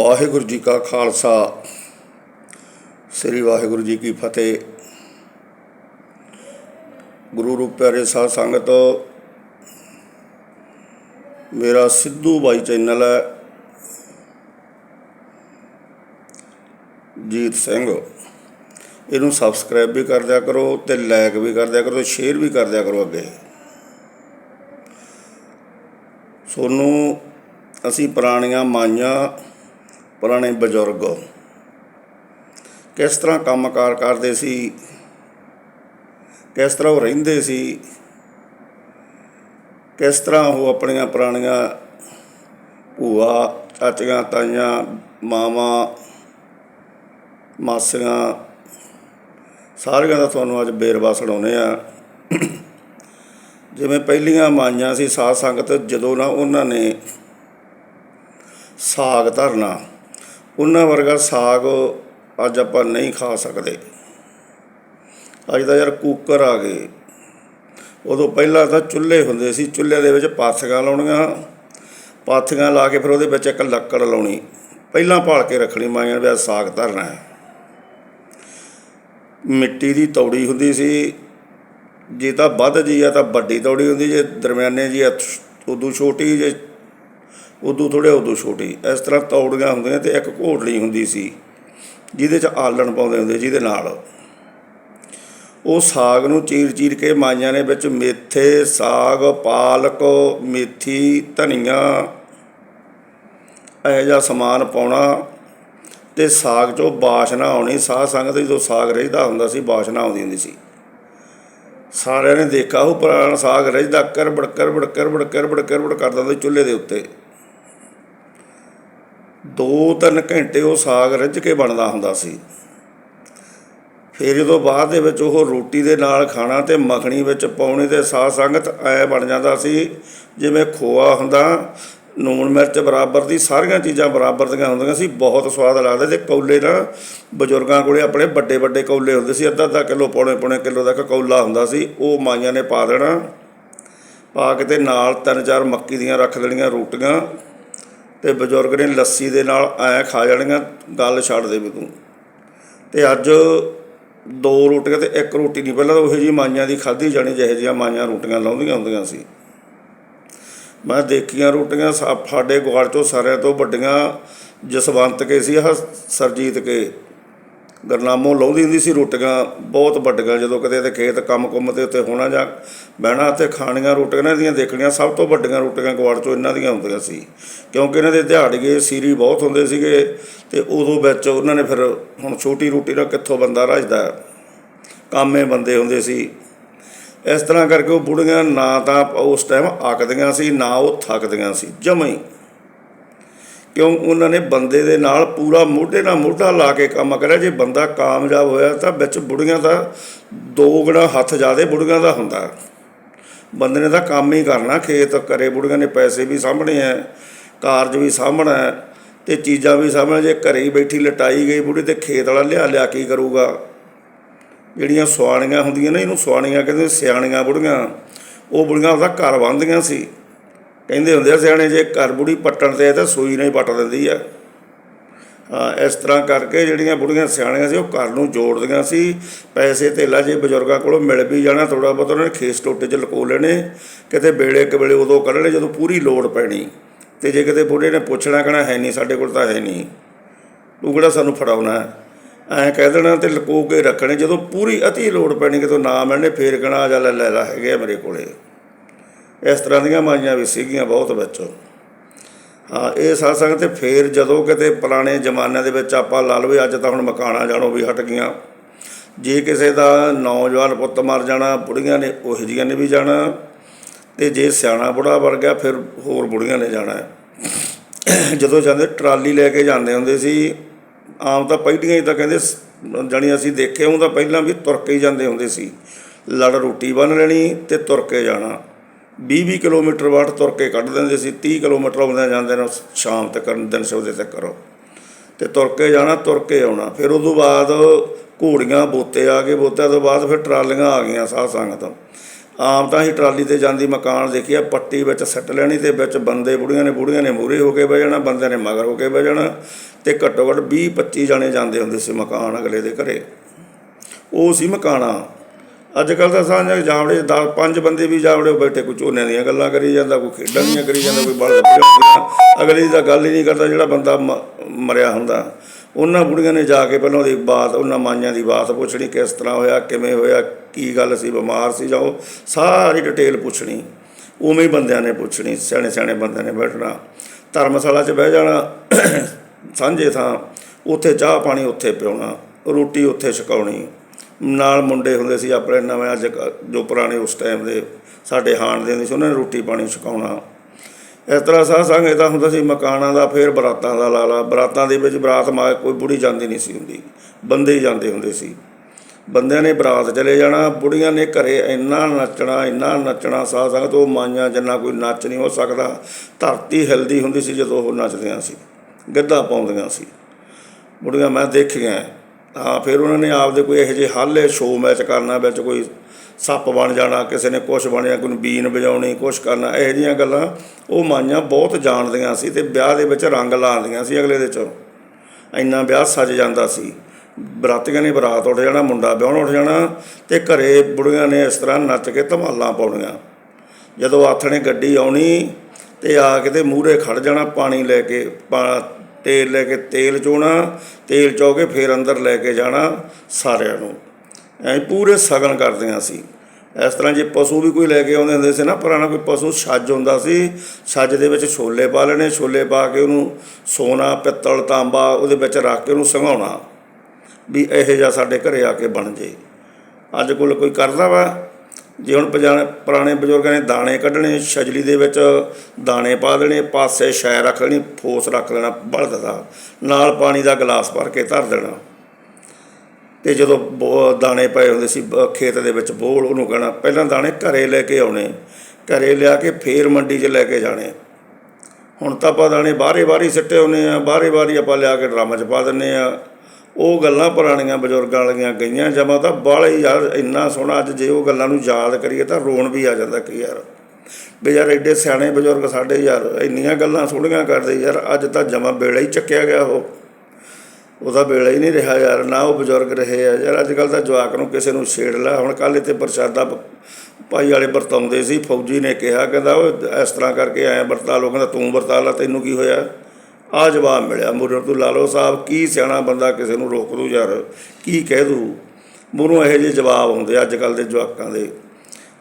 ਵਾਹਿਗੁਰੂ ਜੀ ਕਾ ਖਾਲਸਾ। ਸ੍ਰੀ ਵਾਹਿਗੁਰੂ ਜੀ ਕੀ ਫਤਿਹ। ਗੁਰੂ ਰੂਪ ਪਿਆਰੇ ਸਾਧ ਸੰਗਤ, ਮੇਰਾ ਸਿੱਧੂ ਬਾਈ ਚੈਨਲ ਹੈ। ਜੀਤ ਸਿੰਘ, ਇਹਨੂੰ ਸਬਸਕ੍ਰਾਈਬ ਵੀ ਕਰ ਦਿਆ ਕਰੋ ਤੇ ਲਾਈਕ ਵੀ ਕਰ ਦਿਆ ਕਰੋ ਤੇ ਸ਼ੇਅਰ ਵੀ ਕਰ ਦਿਆ ਕਰੋ ਅੱਗੇ। ਸੋਨੂੰ, ਅਸੀਂ ਪੁਰਾਣੀਆਂ ਮਾਈਆਂ ਪੁਰਾਣੇ ਬਜ਼ੁਰਗ ਕਿਸ ਤਰ੍ਹਾਂ ਕੰਮਕਾਰ ਕਰਦੇ ਸੀ, ਕਿਸ ਤਰ੍ਹਾਂ ਉਹ ਰਹਿੰਦੇ ਸੀ, ਕਿਸ ਤਰ੍ਹਾਂ ਉਹ ਆਪਣੀਆਂ ਪੁਰਾਣੀਆਂ ਭੂਆ, ਚਾਚੀਆਂ, ਤਾਈਆਂ, ਮਾਵਾਂ, ਮਾਸੀਆਂ, ਸਾਰਿਆਂ ਦਾ ਤੁਹਾਨੂੰ ਅੱਜ ਬੇਰਵਾ ਸੁਣਾਉਂਦੇ ਆ ਜਿਵੇਂ ਪਹਿਲੀਆਂ ਮਾਈਆਂ ਸੀ ਸਾਧ ਸੰਗਤ, ਜਦੋਂ ਨਾ ਉਹਨਾਂ ਨੇ ਸਾਗ ਧਰਨਾ ਉਹਨਾਂ ਵਰਗਾ ਸਾਗ ਅੱਜ ਆਪਾਂ ਨਹੀਂ ਖਾ ਸਕਦੇ। ਅੱਜ ਤਾਂ ਯਾਰ ਕੁੱਕਰ ਆ ਗਏ। ਉਦੋਂ ਪਹਿਲਾਂ ਤਾਂ ਚੁੱਲ੍ਹੇ ਹੁੰਦੇ ਸੀ ਚੁੱਲ੍ਹੇ ਦੇ ਵਿੱਚ ਪਾਥੀਆਂ ਲਾਉਣੀਆਂ। ਪਾਥੀਆਂ ਲਾ ਕੇ ਫਿਰ ਉਹਦੇ ਵਿੱਚ ਇੱਕ ਲੱਕੜ ਲਾਉਣੀ। ਪਹਿਲਾਂ ਭਾਲ ਕੇ ਰੱਖਣੀ, ਮਾਈਆਂ ਨੇ ਵੀ ਸਾਗ ਧਰਨਾ ਹੈ। ਮਿੱਟੀ ਦੀ ਤੌੜੀ ਹੁੰਦੀ ਸੀ। ਜੇ ਤਾਂ ਵੱਧ ਜੀ ਆ ਤਾਂ ਵੱਡੀ ਤੌੜੀ ਹੁੰਦੀ, ਜੇ ਦਰਮਿਆਨੇ ਜੀ ਆ, ਉਦੋਂ ਛੋਟੀ, ਜੇ ਉਦੋਂ ਥੋੜੇ ਉਦੋਂ ਛੋਟੀ। ਇਸ ਤਰ੍ਹਾਂ ਤੌੜੀਆਂ ਹੁੰਦੀਆਂ ਤੇ ਇੱਕ ਘੋਟਲੀ ਹੁੰਦੀ ਸੀ, ਜਿਹਦੇ ਚ ਆਲਣ ਪਾਉਂਦੇ ਹੁੰਦੇ, ਜਿਹਦੇ ਨਾਲ। ਉਹ ਸਾਗ ਨੂੰ ਚੀਰ ਚੀਰ ਕੇ ਮਾਈਆਂ ਨੇ ਵਿੱਚ ਮੇਥੇ, ਸਾਗ, ਪਾਲਕ, ਮੇਥੀ, ਧਨੀਆ, ਇਹੋ ਜਿਹਾ ਸਮਾਨ ਪਾਉਣਾ ਤੇ ਸਾਗ ਚੋਂ ਬਾਸ਼ਨਾ ਆਉਣੀ। ਸਾਧ ਸੰਗਤ ਜਦੋਂ ਸਾਗ ਰਹਿਦਾ ਹੁੰਦਾ ਸੀ, ਬਾਸ਼ਨਾ ਆਉਂਦੀ ਹੁੰਦੀ ਸੀ। ਸਾਰਿਆਂ ਨੇ ਦੇਖਾ ਉਹ ਪੁਰਾਣਾ ਸਾਗ ਰਹਿਦਾ ਕਰ ਕਰਬੜ ਕਰਬੜ ਕਰਬੜ ਕਰਬੜ ਕਰਬੜ ਕਰਦਾ ਹੁੰਦਾ ਚੁੱਲ੍ਹੇ ਦੇ ਉੱਤੇ। ਦੋ ਤਿੰਨ ਘੰਟੇ ਉਹ ਸਾਗ ਰਿੱਝ ਕੇ ਬਣਦਾ ਹੁੰਦਾ ਸੀ। ਫਿਰ ਜਦੋਂ ਬਾਅਦ ਦੇ ਵਿੱਚ ਉਹ ਰੋਟੀ ਦੇ ਨਾਲ ਖਾਣਾ ਤੇ ਮੱਖਣੀ ਵਿੱਚ ਪਾਉਣੀ ਤੇ ਸਾਧ ਸੰਗਤ ਐ ਬਣ ਜਾਂਦਾ ਸੀ, ਜਿਵੇਂ ਖੋਆ ਹੁੰਦਾ ਨੂਣ ਮਿਰਚ ਬਰਾਬਰ ਦੀ ਸਾਰੀਆਂ ਚੀਜ਼ਾਂ ਬਰਾਬਰ ਦੀਆਂ ਹੁੰਦੀਆਂ ਸੀ, ਬਹੁਤ ਸਵਾਦ ਲੱਗਦਾ ਤੇ ਕੌਲੇ ਨਾ ਬਜ਼ੁਰਗਾਂ ਕੋਲੇ ਆਪਣੇ ਵੱਡੇ ਵੱਡੇ ਕੌਲੇ ਹੁੰਦੇ ਸੀ ਅੱਧਾ ਅੱਧਾ ਕਿਲੋ ਪੌਣੇ ਪੌਣੇ ਕਿਲੋ ਦਾ ਕੌਲਾ ਹੁੰਦਾ ਸੀ, ਉਹ ਮਾਈਆਂ ਨੇ ਪਾ ਦੇਣਾ। ਪਾ ਕੇ ਤੇ ਨਾਲ ਤਿੰਨ ਚਾਰ ਮੱਕੀ ਦੀਆਂ ਰੱਖ ਦੇਣੀਆਂ ਰੋਟੀਆਂ। ਤੇ ਬਜ਼ੁਰਗ ਨੇ ਲੱਸੀ ਦੇ ਨਾਲ ਐ ਖਾ ਜਾਣੀਆਂ, ਗੱਲ ਛੱਡ ਦੇ ਵੀ ਤੂੰ। ਤੇ ਅੱਜ ਦੋ ਰੋਟੀਆਂ ਤੇ ਇੱਕ ਰੋਟੀ ਨਹੀਂ, ਪਹਿਲਾਂ ਤਾਂ ਉਹੋ ਜੀ ਮਾਈਆਂ ਦੀ ਖਾਧੀ ਜਾਣੀ, ਜਿਹੇ ਜਿਹੀਆਂ ਮਾਈਆਂ ਰੋਟੀਆਂ ਲਾਉਂਦੀਆਂ ਹੁੰਦੀਆਂ ਸੀ। ਮੈਂ ਦੇਖੀਆਂ ਰੋਟੀਆਂ ਸਾਡੇ ਗੁਆੜ ਚੋਂ ਸਾਰਿਆਂ ਤੋਂ ਵੱਡੀਆਂ ਜਸਵੰਤ ਕੇ ਸੀ, ਆਹ ਸਰਜੀਤ ਕੇ। ਗਰਨਾਮੋਂ ਲਾਉਂਦੀ ਹੁੰਦੀ ਸੀ ਰੋਟੀਆਂ ਬਹੁਤ ਵੱਡੀਆਂ, ਜਦੋਂ ਕਦੇ ਤੇ ਖੇਤ ਕੰਮ ਕੁੰਮ ਤੇ ਉੱਤੇ ਹੋਣਾ ਜਾਂ ਬਹਿਣਾ ਤੇ ਖਾਣੀਆਂ ਰੋਟੀਆਂ, ਇਹਨਾਂ ਦੀਆਂ ਦੇਖਣੀਆਂ ਸਭ ਤੋਂ ਵੱਡੀਆਂ ਰੋਟੀਆਂ ਗੁਆੜ ਚੋਂ ਇਹਨਾਂ ਦੀਆਂ ਹੁੰਦੀਆਂ ਸੀ। ਕਿਉਂਕਿ ਇਹਨਾਂ ਦੇ ਦਿਹਾੜੀਏ ਸੀਰੀ ਬਹੁਤ ਹੁੰਦੇ ਸੀਗੇ ਤੇ ਉਦੋਂ ਵਿੱਚ ਉਹਨਾਂ ਨੇ ਫਿਰ ਹੁਣ ਛੋਟੀ ਰੋਟੀ ਨਾਲ ਕਿੱਥੋਂ ਬੰਦਾ ਰਜਦਾ? ਕਾਮੇ ਬੰਦੇ ਹੁੰਦੇ ਸੀ। ਇਸ ਤਰ੍ਹਾਂ ਕਰਕੇ ਉਹ ਬੁੜੀਆਂ ਨਾ ਤਾਂ ਉਸ ਟਾਈਮ ਆਕਦੀਆਂ ਸੀ, ਨਾ ਉਹ ਥੱਕਦੀਆਂ ਸੀ, ਜਮਾਂ ਹੀ। ਕਿਉਂ ਉਹਨਾਂ ਨੇ ਬੰਦੇ ਦੇ ਨਾਲ ਪੂਰਾ ਮੋਢੇ ਨਾਲ ਮੋਢਾ ਲਾ ਕੇ ਕੰਮ ਕਰਿਆ? ਜੇ ਬੰਦਾ ਕਾਮਯਾਬ ਹੋਇਆ ਤਾਂ ਵਿੱਚ ਬੁੜੀਆਂ ਦਾ ਦੋ ਗੁਣਾ ਹੱਥ ਜ਼ਿਆਦੇ ਬੁੜੀਆਂ ਦਾ ਹੁੰਦਾ। ਬੰਦੇ ਨੇ ਤਾਂ ਕੰਮ ਹੀ ਕਰਨਾ, ਖੇਤ ਕਰੇ, ਬੁੜੀਆਂ ਨੇ ਪੈਸੇ ਵੀ ਸਾਹਮਣੇ ਹੈ ਕਾਰਜ ਵੀ ਸਾਹਮਣਾ ਹੈ ਤੇ ਚੀਜ਼ਾਂ ਵੀ ਸਾਹਮਣੇ ਜੇ ਘਰੇ ਹੀ ਬੈਠੀ ਲਟਾਈ ਗਈ ਬੁੜੀ ਤੇ ਖੇਤ ਵਾਲਾ ਲਿਆ ਲਿਆ ਕੀ ਕਰੂਗਾ? ਜਿਹੜੀਆਂ ਸੁਆਣੀਆਂ ਹੁੰਦੀਆਂ ਨੇ, ਇਹਨੂੰ ਸੁਆਣੀਆਂ ਕਹਿੰਦੇ ਸਿਆਣੀਆਂ ਬੁੜੀਆਂ। ਉਹ ਬੁੜੀਆਂ ਉਹਦਾ ਘਰ ਬੰਨ੍ਹਦੀਆਂ ਸੀ। ਕਹਿੰਦੇ ਹੁੰਦੇ ਆ ਸਿਆਣੇ, ਜੇ ਘਰ ਬੁੜੀ ਪੱਟਣ ਤੇ ਤਾਂ ਸੂਈ ਨਹੀਂ ਪੱਟ ਦਿੰਦੀ ਆ। ਹਾਂ, ਇਸ ਤਰ੍ਹਾਂ ਕਰਕੇ ਜਿਹੜੀਆਂ ਬੁੜੀਆਂ ਸਿਆਣੀਆਂ ਸੀ, ਉਹ ਘਰ ਨੂੰ ਜੋੜਦੀਆਂ ਸੀ। ਪੈਸੇ ਧੇਲਾ ਜੇ ਬਜ਼ੁਰਗਾਂ ਕੋਲੋਂ ਮਿਲ ਵੀ ਜਾਣਾ ਥੋੜਾ ਬਹੁਤ ਉਹਨਾਂ ਨੇ ਖੇਸ ਟੋਟੇ 'ਚ ਲਕੋ ਲੈਣੇ। ਕਿਤੇ ਵੇਲੇ ਇੱਕ ਵੇਲੇ ਉਦੋਂ ਕੱਢਣੇ ਜਦੋਂ ਪੂਰੀ ਲੋੜ ਪੈਣੀ। ਤੇ ਜੇ ਕਿਤੇ ਬੁੜੇ ਨੇ ਪੁੱਛਣਾ ਕਹਿਣਾ, ਹੈ ਨਹੀਂ, ਸਾਡੇ ਕੋਲ ਤਾਂ ਹੈ ਨਹੀਂ। ਤੂੰ ਕਿਹੜਾ ਸਾਨੂੰ ਫੜਾਉਣਾ? ਹੈ ਐਂ ਕਹਿ ਦੇਣਾ ਤੇ ਲਕੋ ਕੇ ਰੱਖਣੇ, ਜਦੋਂ ਪੂਰੀ ਅਤੀ ਲੋੜ ਪੈਣੀ, ਕਿਤੋਂ ਨਾ ਮਿਲਣੇ, ਫੇਰ ਕਹਿਣਾ, ਆ ਜਾ, ਲੈ ਲੈ ਲੈ, ਹੈਗੇ ਆ ਮੇਰੇ ਕੋਲੇ। ਇਸ ਤਰ੍ਹਾਂ ਦੀਆਂ ਮਾਈਆਂ ਵੀ ਸੀਗੀਆਂ ਬਹੁਤ ਵਿੱਚ। ਹਾਂ, ਇਹ ਸਾਧ ਸੰਗਤ ਤੇ ਫੇਰ ਜਦੋਂ ਕਿਤੇ ਪੁਰਾਣੇ ਜ਼ਮਾਨਿਆਂ ਦੇ ਵਿੱਚ ਆਪਾਂ ਲਾ ਲਵੇ ਅੱਜ ਤਾਂ ਹੁਣ ਮਕਾਨਾਂ ਜਾਣੋ ਵੀ ਹਟ ਗਈਆਂ। ਜੇ ਕਿਸੇ ਦਾ ਨੌਜਵਾਨ ਪੁੱਤ ਮਰ ਜਾਣਾ, ਬੁੜੀਆਂ ਨੇ ਉਹ ਜਿਹੀਆਂ ਨੇ ਵੀ ਜਾਣਾ ਤੇ ਜੇ ਸਿਆਣਾ ਬੁੜਾ ਵਰ ਗਿਆ, ਫਿਰ ਹੋਰ ਬੁੜੀਆਂ ਨੇ ਜਾਣਾ। ਜਦੋਂ ਜਾਂਦੇ ਟਰਾਲੀ ਲੈ ਕੇ ਜਾਂਦੇ ਹੁੰਦੇ ਸੀ, ਆਮ ਤਾਂ ਪਹਿਲੀਆਂ ਹੀ ਤਾਂ ਕਹਿੰਦੇ ਸ- ਜਾਣੀ ਅਸੀਂ ਦੇਖੇ ਉਹ ਤਾਂ ਪਹਿਲਾਂ ਵੀ ਤੁਰ ਕੇ ਹੀ ਜਾਂਦੇ ਹੁੰਦੇ ਸੀ। ਲੜ ਰੋਟੀ ਬੰਨ ਲੈਣੀ ਤੇ ਤੁਰ ਕੇ ਜਾਣਾ। 20-20 ਕਿਲੋਮੀਟਰ ਵਾਟ ਤੁਰ ਕੇ ਕੱਢ ਦਿੰਦੇ ਸੀ 30 ਕਿਲੋਮੀਟਰ ਆਉਂਦੇ ਜਾਂਦੇ ਨੇ ਸ਼ਾਮ ਤੱਕ, ਦਿਨ ਸੌਦੇ ਤੱਕ ਕਰੋ। ਤੇ ਤੁਰ ਕੇ ਜਾਣਾ, ਤੁਰ ਕੇ ਆਉਣਾ। ਫਿਰ ਉਦੋਂ ਬਾਅਦ ਘੋੜੀਆਂ ਬੋਤੇ ਆ ਗਏ, ਬੋਤਿਆਂ ਤੋਂ ਬਾਅਦ ਫਿਰ ਟਰਾਲੀਆਂ ਆ ਗਈਆਂ ਸਾਧ ਸੰਗਤ। ਆਮ ਤਾਂ ਹੀ ਟਰਾਲੀ ਤੇ ਜਾਂਦੀ ਮਕਾਨ ਦੇਖਿਆ ਪੱਟੀ ਵਿੱਚ ਸੱਟ ਲੈਣੀ ਤੇ ਵਿੱਚ ਬੰਦੇ ਬੁੜੀਆਂ ਨੇ ਬੁੜੀਆਂ ਨੇ ਮੂਰੇ ਹੋ ਕੇ ਬਹਿ ਜਾਣਾ ਬੰਦਿਆਂ ਨੇ ਮਗਰ ਹੋ ਕੇ ਬਹਿ ਜਾਣਾ ਤੇ ਘੱਟੋ ਘੱਟ 20 25 ਜਾਣੇ ਜਾਂਦੇ ਹੁੰਦੇ ਸੀ ਮਕਾਨ ਅਗਲੇ ਦੇ ਘਰੇ। ਉਹ ਸੀ ਮਕਾਨਾ। ਅੱਜ ਕੱਲ ਤਾਂ ਸਾਂਝ ਜਾਵੜੇ ਦਸ ਪੰਜ ਬੰਦੇ ਵੀ ਜਾਵੜੇ ਬੈਠੇ, ਕੋਈ ਝੋਨੇ ਦੀਆਂ ਗੱਲਾਂ ਕਰੀ ਜਾਂਦਾ, ਕੋਈ ਖੇਡਾਂ ਦੀਆਂ ਕਰੀ ਜਾਂਦਾ, ਕੋਈ ਬਲ ਦੀਆਂ ਅਗਲੇ ਦੀ ਤਾਂ ਗੱਲ ਹੀ ਨਹੀਂ ਕਰਦਾ ਜਿਹੜਾ ਬੰਦਾ ਮ- ਮਰਿਆ ਹੁੰਦਾ। ਉਹਨਾਂ ਬੁੜੀਆਂ ਨੇ ਜਾ ਕੇ ਪਹਿਲਾਂ ਉਹਦੀ ਬਾਤ, ਉਹਨਾਂ ਮਾਈਆਂ ਦੀ ਬਾਤ ਪੁੱਛਣੀ, ਕਿਸ ਤਰ੍ਹਾਂ ਹੋਇਆ, ਕਿਵੇਂ ਹੋਇਆ, ਕੀ ਗੱਲ ਸੀ, ਬਿਮਾਰ ਸੀ, ਜਾਓ, ਸਾਰੀ ਡਿਟੇਲ ਪੁੱਛਣੀ। ਉਵੇਂ ਹੀ ਬੰਦਿਆਂ ਨੇ ਪੁੱਛਣੀ, ਸਿਆਣੇ ਸਿਆਣੇ ਬੰਦਿਆਂ ਨੇ ਬੈਠਣਾ। ਧਰਮਸ਼ਾਲਾ 'ਚ ਬਹਿ ਜਾਣਾ, ਸਾਂਝੇ ਥਾਂ, ਉੱਥੇ ਚਾਹ ਪਾਣੀ ਉੱਥੇ ਪਿਉਣਾ, ਰੋਟੀ ਉੱਥੇ ਛਕਾਉਣੀ। ਨਾਲ ਮੁੰਡੇ ਹੁੰਦੇ ਸੀ, ਆਪਣੇ ਨਵੇਂ ਅੱਜ ਜੋ ਪੁਰਾਣੇ ਉਸ ਟਾਈਮ ਦੇ ਸਾਡੇ ਹਾਣ ਦੇ ਹੁੰਦੇ ਸੀ, ਉਹਨਾਂ ਨੇ ਰੋਟੀ ਪਾਣੀ ਛਕਾਉਣਾ। ਇਸ ਤਰ੍ਹਾਂ ਸਾਹ ਸੰਗ ਇਹਦਾ ਹੁੰਦਾ ਸੀ, ਮਕਾਨਾਂ ਦਾ ਫਿਰ ਬਰਾਤਾਂ ਦਾ ਲਾਲਾ। ਬਰਾਤਾਂ ਦੇ ਵਿੱਚ ਬਰਾਤ ਮਾ ਕੋਈ ਬੁੜੀ ਜਾਂਦੀ ਨਹੀਂ ਸੀ ਹੁੰਦੀ। ਬੰਦੇ ਹੀ ਜਾਂਦੇ ਹੁੰਦੇ ਸੀ। ਬੰਦਿਆਂ ਨੇ ਬਰਾਤ ਚਲੇ ਜਾਣਾ, ਬੁੜੀਆਂ ਨੇ ਘਰੇ ਇੰਨਾ ਨੱਚਣਾ ਇੰਨਾ ਨੱਚਣਾ, ਸਾਹ ਸੰਗਤ ਉਹ ਮਾਈਆਂ ਜਿੰਨਾ ਕੋਈ ਨੱਚ ਨਹੀਂ ਹੋ ਸਕਦਾ। ਧਰਤੀ ਹਿਲਦੀ ਹੁੰਦੀ ਸੀ ਜਦੋਂ ਉਹ ਨੱਚਦੀਆਂ ਸੀ, ਗਿੱਧਾ ਪਾਉਂਦੀਆਂ ਸੀ। ਬੁੜੀਆਂ, ਮੈਂ ਦੇਖੀਆਂ ਹਾਂ ਫਿਰ ਉਹਨਾਂ ਨੇ ਆਪਦੇ ਕੋਈ ਇਹੋ ਜਿਹੇ ਹਾਲੇ ਸ਼ੋਅ ਮੈਚ ਕਰਨਾ, ਵਿੱਚ ਕੋਈ ਸੱਪ ਬਣ ਜਾਣਾ, ਕਿਸੇ ਨੇ ਕੁਛ ਬਣਿਆ, ਕੋਈ ਬੀਨ ਵਜਾਉਣੀ, ਕੁਛ ਕਰਨਾ, ਇਹੋ ਜਿਹੀਆਂ ਗੱਲਾਂ ਉਹ ਮਾਈਆਂ ਬਹੁਤ ਜਾਣਦੀਆਂ ਸੀ ਤੇ ਵਿਆਹ ਦੇ ਵਿੱਚ ਰੰਗ ਲਾਉਂਦੀਆਂ ਸੀ ਅਗਲੇ ਦੇ ਚੋਂ। ਇੰਨਾ ਵਿਆਹ ਸੱਜ ਜਾਂਦਾ ਸੀ। ਬਰਾਤੀਆਂ ਨੇ ਬਰਾਤ ਉੱਠ ਜਾਣਾ, ਮੁੰਡਾ ਵਿਆਹਣ ਉੱਠ ਜਾਣਾ ਤੇ ਘਰੇ ਬੁੜੀਆਂ ਨੇ ਇਸ ਤਰ੍ਹਾਂ ਨੱਚ ਕੇ ਧਮਾਲਾਂ ਪਾਉਣੀਆਂ। ਜਦੋਂ ਆਥਣੇ ਗੱਡੀ ਆਉਣੀ ਤੇ ਆ ਕੇ ਤੇ ਮੂਹਰੇ ਖੜ ਜਾਣਾ, ਪਾਣੀ ਲੈ ਕੇ, ਪਾ- ਤੇਲ ਲੈ ਕੇ ਤੇਲ ਚੋਣਾ, ਤੇਲ ਚੋ ਕੇ ਫਿਰ ਅੰਦਰ ਲੈ ਕੇ ਜਾਣਾ ਸਾਰਿਆਂ ਨੂੰ। ਐਂ ਪੂਰੇ ਸਗਨ ਕਰਦੇ ਹਾਂ ਸੀ ਇਸ ਤਰ੍ਹਾਂ ਜੇ ਪਸ਼ੂ ਵੀ ਕੋਈ ਲੈ ਕੇ ਆਉਂਦੇ ਹੁੰਦੇ ਸੀ ਨਾ ਪੁਰਾਣਾ, ਕੋਈ ਪਸ਼ੂ ਛੱਜ ਹੁੰਦਾ ਸੀ, ਛੱਜ ਦੇ ਵਿੱਚ ਛੋਲੇ ਪਾ ਲੈਣੇ, ਛੋਲੇ ਪਾ ਕੇ ਉਹਨੂੰ ਸੋਨਾ, ਪਿੱਤਲ, ਤਾਂਬਾ ਉਹਦੇ ਵਿੱਚ ਰੱਖ ਕੇ ਉਹਨੂੰ ਸੰਘਾਉਣਾ, ਵੀ ਇਹੋ ਜਿਹਾ ਸਾਡੇ ਘਰੇ ਆ ਕੇ ਬਣ ਜੇ। ਅੱਜ ਕੋਲ ਕੋਈ ਕਰਦਾ ਵਾ? ਜੇ ਹੁਣ ਪਜਾ- ਪੁਰਾਣੇ ਬਜ਼ੁਰਗਾਂ ਨੇ ਦਾਣੇ ਕੱਢਣੇ, ਛਜਲੀ ਦੇ ਵਿੱਚ ਦਾਣੇ ਪਾ ਦੇਣੇ, ਪਾਸੇ ਸ਼ੈ ਰੱਖ ਲੈਣੀ, ਫੋਸ ਰੱਖ ਲੈਣਾ ਬਲਦ ਦਾ ਨਾਲ ਪਾਣੀ ਦਾ ਗਲਾਸ ਭਰ ਕੇ ਧਰ ਦੇਣਾ। ਤੇ ਜਦੋਂ ਬੋ- ਦਾਣੇ ਪਏ ਹੁੰਦੇ ਸੀ, ਬ- ਖੇਤ ਦੇ ਵਿੱਚ ਬੋਲ, ਉਹਨੂੰ ਕਹਿਣਾ, ਪਹਿਲਾਂ ਦਾਣੇ ਘਰੇ ਲੈ ਕੇ ਆਉਣੇ। ਘਰੇ ਲਿਆ ਕੇ ਫੇਰ ਮੰਡੀ 'ਚ ਲੈ ਕੇ ਜਾਣੇ। ਹੁਣ ਤਾਂ ਆਪਾਂ ਦਾਣੇ ਬਾਹਰੇ ਬਾਹਰੀ ਸਿੱਟੇ ਹੁੰਦੇ ਆ ਬਾਹਰੇ ਬਾਹਰੀ ਆਪਾਂ ਲਿਆ ਕੇ ਡਰਾਮਾ 'ਚ ਪਾ ਦਿੰਨੇ ਆ। ਉਹ ਗੱਲਾਂ ਪੁਰਾਣੀਆਂ ਬਜ਼ੁਰਗਾਂ ਵਾਲੀਆਂ ਗਈਆਂ, ਜਮਾ ਤਾਂ ਬਾਹਲੇ ਯਾਰ ਇੰਨਾ ਸੋਹਣਾ, ਅੱਜ ਜੇ ਉਹ ਗੱਲਾਂ ਨੂੰ ਯਾਦ ਕਰੀਏ ਤਾਂ ਰੋਣ ਵੀ ਆ ਜਾਂਦਾ ਕਿ ਯਾਰ। ਵੀ ਯਾਰ ਐਡੇ ਸਿਆਣੇ ਬਜ਼ੁਰਗ ਸਾਡੇ ਯਾਰ, ਇੰਨੀਆਂ ਗੱਲਾਂ ਸੋਹਣੀਆਂ ਕਰਦੇ ਯਾਰ, ਅੱਜ ਤਾਂ ਜਮਾ ਬੇੜਾ ਹੀ ਚੱਕਿਆ ਗਿਆ ਉਹ। ਉਹਦਾ ਵੇਲਾ ਹੀ ਨਹੀਂ ਰਿਹਾ ਯਾਰ, ਨਾ ਉਹ ਬਜ਼ੁਰਗ ਰਹੇ ਆ। ਯਾਰ ਅੱਜ ਕੱਲ ਤਾਂ ਜਵਾਕ ਨੂੰ ਕਿਸੇ ਨੂੰ ਛੇੜ ਲੈ, ਹੁਣ ਕੱਲ੍ਹ ਇੱਥੇ ਪ੍ਰਸ਼ਾਦਾ ਭਾਈ ਵਾਲੇ ਵਰਤਾਉਂਦੇ ਸੀ, ਫੌਜੀ ਨੇ ਕਿਹਾ, ਕਹਿੰਦਾ ਉਹ ਇਸ ਤਰ੍ਹਾਂ ਕਰਕੇ ਆਇਆ ਵਰਤਾ ਲੋ ਕਹਿੰਦਾ ਤੂੰ ਵਰਤਾ ਲਾ, ਤੈਨੂੰ ਕੀ ਹੋਇਆ? ਆ ਜਵਾਬ ਮਿਲਿਆ। ਮੁਰਰ ਤੋਂ ਲਾਲੋ ਸਾਹਿਬ, ਕੀ ਸਿਆਣਾ ਬੰਦਾ ਕਿਸੇ ਨੂੰ ਰੋਕ ਦੂ ਯਾਰ? ਕੀ ਕਹਿ ਦੂ ਮੂਹਰੋਂ ਇਹੋ ਜਿਹੇ ਜਵਾਬ ਹੁੰਦੇ ਅੱਜ ਕੱਲ ਦੇ ਜਵਾਕਾਂ ਦੇ।